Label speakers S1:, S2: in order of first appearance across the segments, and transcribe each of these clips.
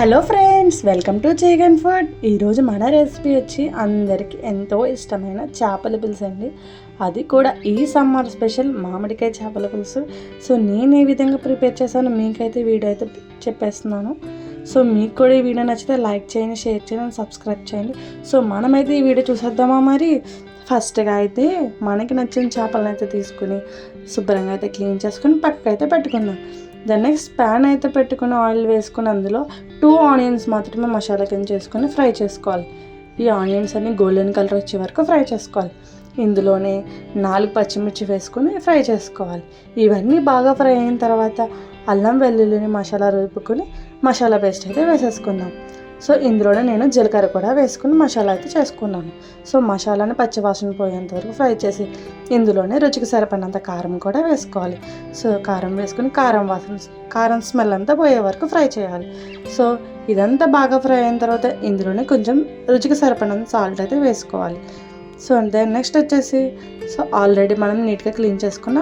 S1: hello friends welcome to Jegan food ఈరోజు మన recipe వచ్చి అందరికీ ఎంతో ఇష్టమైన చేపల పులుసు అండి అది కూడా ఈ సమ్మర్ స్పెషల్ మామిడికాయ చేపల పులుసు సో నేను ఏ విధంగా ప్రిపేర్ చేశానో మీకైతే వీడియో అయితే చెప్పేస్తున్నాను సో మీకు కూడా ఈ వీడియో నచ్చితే లైక్ చేయండి షేర్ చేయండి సబ్స్క్రైబ్ చేయండి సో మనమైతే ఈ వీడియో చూసేద్దామా మరి ఫస్ట్గా అయితే మనకి నచ్చిన చేపలను అయితే తీసుకుని శుభ్రంగా అయితే క్లీన్ చేసుకుని పక్కకైతే పెట్టుకుందాం ద నెక్స్ట్ ప్యాన్ అయితే పెట్టుకుని ఆయిల్ వేసుకుని అందులో టూ ఆనియన్స్ మాత్రమే మసాలా కింద చేసుకొని ఫ్రై చేసుకోవాలి ఈ ఆనియన్స్ అన్ని గోల్డెన్ కలర్ వచ్చే వరకు ఫ్రై చేసుకోవాలి ఇందులోనే నాలుగు పచ్చిమిర్చి వేసుకుని ఫ్రై చేసుకోవాలి ఇవన్నీ బాగా ఫ్రై అయిన తర్వాత అల్లం వెల్లుల్లిని మసాలా రుపుకొని మసాలా పేస్ట్ అయితే వేసేసుకుందాం సో ఇందులోనే నేను జీలకర్ర కూడా వేసుకుని మసాలా అయితే చేసుకున్నాను సో మసాలాని పచ్చివాసన పోయేంత వరకు ఫ్రై చేసి ఇందులోనే రుచికి సరిపడినంత కారం కూడా వేసుకోవాలి సో కారం వేసుకుని కారం వాసన కారం స్మెల్ అంతా పోయే వరకు ఫ్రై చేయాలి సో ఇదంతా బాగా ఫ్రై అయిన తర్వాత ఇందులోనే కొంచెం రుచికి సరిపడినంత సాల్ట్ అయితే వేసుకోవాలి సో అంతే నెక్స్ట్ వచ్చేసి సో ఆల్రెడీ మనం నీట్గా క్లీన్ చేసుకున్న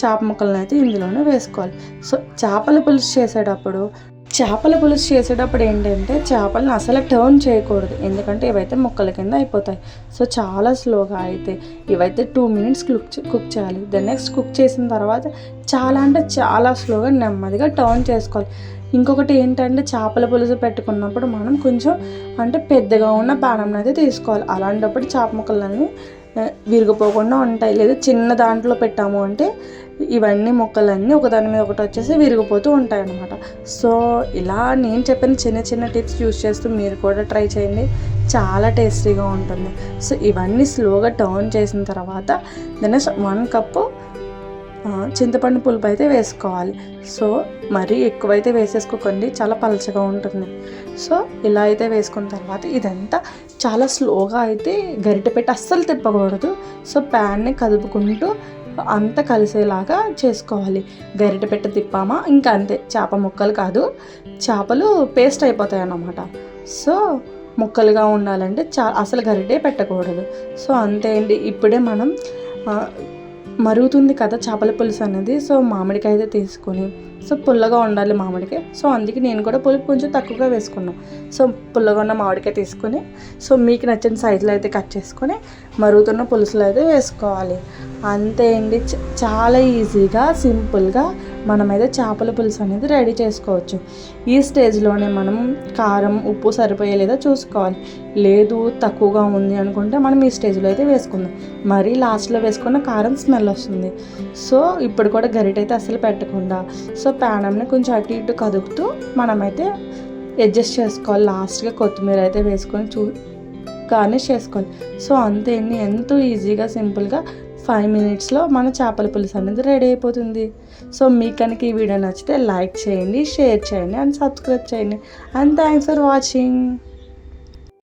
S1: చేప ముక్కలను అయితే ఇందులోనే వేసుకోవాలి సో చేపల పులుసు చేసేటప్పుడు చేపల పులుసు చేసేటప్పుడు ఏంటంటే చేపలను అసలు టర్న్ చేయకూడదు ఎందుకంటే ఇవైతే ముక్కల కింద అయిపోతాయి సో చాలా స్లోగా అయితే ఇవైతే టూ మినిట్స్ కుక్ కుక్ చేయాలి దెన్ నెక్స్ట్ కుక్ చేసిన తర్వాత చాలా అంటే చాలా స్లోగా నెమ్మదిగా టర్న్ చేసుకోవాలి ఇంకొకటి ఏంటంటే చేపల పులుసు పెట్టుకున్నప్పుడు మనం కొంచెం అంటే పెద్దగా ఉన్న బాణం అయితే తీసుకోవాలి అలాంటప్పుడు చేప ముక్కలన్నీ విరిగిపోకుండా ఉంటాయి లేదా చిన్న దాంట్లో పెట్టాము అంటే ఇవన్నీ మొక్కలన్నీ ఒకదాని మీద ఒకటి వచ్చేసి విరిగిపోతూ ఉంటాయి అన్నమాట సో ఇలా నేను చెప్పిన చిన్న చిన్న టిప్స్ యూస్ చేస్తూ మీరు కూడా ట్రై చేయండి చాలా టేస్టీగా ఉంటుంది సో ఇవన్నీ స్లోగా టర్న్ చేసిన తర్వాత దెన్ వన్ కప్పు చింతపండు పులుపు అయితే వేసుకోవాలి సో మరీ ఎక్కువైతే వేసేసుకోకండి చాలా పలచగా ఉంటుంది సో ఇలా అయితే వేసుకున్న తర్వాత ఇదంతా చాలా స్లోగా అయితే గరిట పెట్టి అస్సలు తిప్పకూడదు సో ప్యాన్ని కదుపుకుంటూ అంత కలిసేలాగా చేసుకోవాలి గరిట పెట్టి తిప్పామా ఇంకా అంతే చేప ముక్కలు కాదు చేపలు పేస్ట్ అయిపోతాయి అన్నమాట సో ముక్కలుగా ఉండాలంటే చా అసలు గరిటే పెట్టకూడదు సో అంతే అండి ఇప్పుడే మనం మరుగుతుంది కదా చేపల పులుసు అనేది సో మామిడికాయ అయితే తీసుకొని సో పుల్లగా ఉండాలి మామిడికాయ సో అందుకే నేను కూడా పులుపు కొంచెం తక్కువగా వేసుకున్నాను సో పుల్లగా ఉన్న మామిడికాయ తీసుకొని సో మీకు నచ్చిన సైజులో అయితే కట్ చేసుకొని మరుగుతున్న పులుసులు అయితే వేసుకోవాలి అంతే అండి చాలా ఈజీగా సింపుల్గా మనమైతే చేపల పులుసు అనేది రెడీ చేసుకోవచ్చు ఈ స్టేజ్లోనే మనం కారం ఉప్పు సరిపోయే లేదా చూసుకోవాలి లేదు తక్కువగా ఉంది అనుకుంటే మనం ఈ స్టేజ్లో అయితే వేసుకుందాం మరీ లాస్ట్లో వేసుకున్న కారం స్మెల్ వస్తుంది సో ఇప్పుడు కూడా గరిటైతే అసలు పెట్టకుండా సో ప్యానంని కొంచెం అటు ఇటు కదుపుతూ మనమైతే అడ్జస్ట్ చేసుకోవాలి లాస్ట్గా కొత్తిమీర అయితే వేసుకొని చూ గార్నిష్ చేసుకోండి సో అంతేండి ఎంతో ఈజీగా సింపుల్గా ఫైవ్ మినిట్స్లో మన చేపల పులుసు అనేది రెడీ అయిపోతుంది సో మీ కనుక ఈ వీడియో నచ్చితే లైక్ చేయండి షేర్ చేయండి అండ్ సబ్స్క్రైబ్ చేయండి అండ్ థ్యాంక్స్ ఫర్ వాచింగ్